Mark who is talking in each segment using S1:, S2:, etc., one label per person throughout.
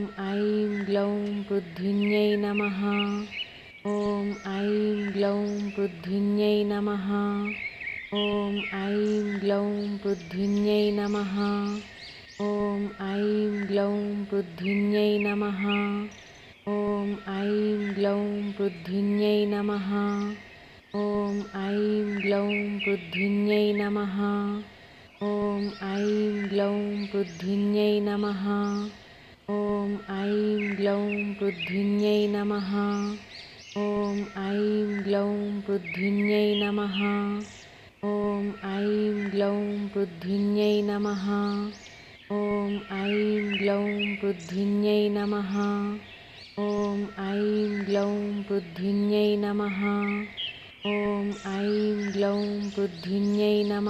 S1: ऐं ग्लौं पृथ्विन्यै नमः ॐ ऐं ग्लौं पृथ्विन्यै नमः ॐ ऐं ग्लौं पृथ्विन्यै नमः ॐ ऐं ग्लौं पृथ्विन्यै नमः ॐ ऐं ग्लौं पृथ्विन्यै नमः ॐ ऐं ग्लौं पृथ्विन्यै नमः ॐ ऐं ग्लौं पृथ्विन्यै नमः ఓం ఐం గ్లౌం పృథ్విన్యై నమ. ఓం ఐం గ్లౌం పృథ్విన్యై నమ. ఓం ఐం గ్లౌం పృథ్విన్యై నమ. ఓం ఐం గ్లౌం పృథ్విన్యై నమ. ఓం ఐం గ్లౌం పృథ్విన్యై నమ. ఓం ఐం గ్లౌం పృథ్విన్యై నమ.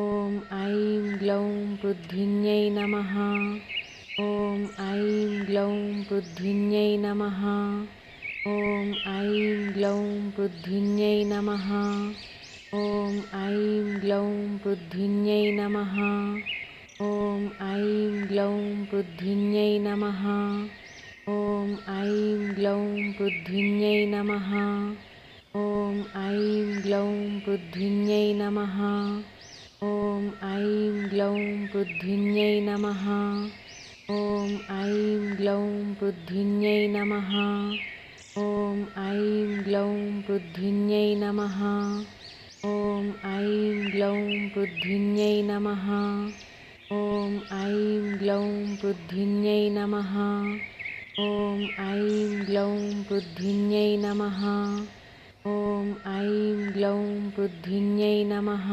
S1: ఓం ఐం గ్లౌం పృథ్విన్యై నమ. ॐ ऐं ग्लौं पृथ्विन्यै नमः ॐ ऐं ग्लौं पृथ्विन्यै नमः ॐ ऐं ग्लौं पृथ्विन्यै नमः ॐ ऐं ग्लौं पृथ्विन्यै नमः ॐ ऐं ग्लौं पृथ्विन्यै नमः ॐ ऐं ग्लौं पृथ्विन्यै नमः ॐ ऐं ग्लौं पृथ्विन्यै नमः ॐ ऐं ग्लौं पृथ्विन्यै नमः। ॐ ऐं ग्लौं पृथ्विन्यै नमः। ॐ ऐं ग्लौं पृथ्विन्यै नमः। ॐ ऐं ग्लौं पृथ्विन्यै नमः। ॐ ऐं ग्लौं पृथ्विन्यै नमः। ॐ ऐं ग्लौं पृथ्विन्यै नमः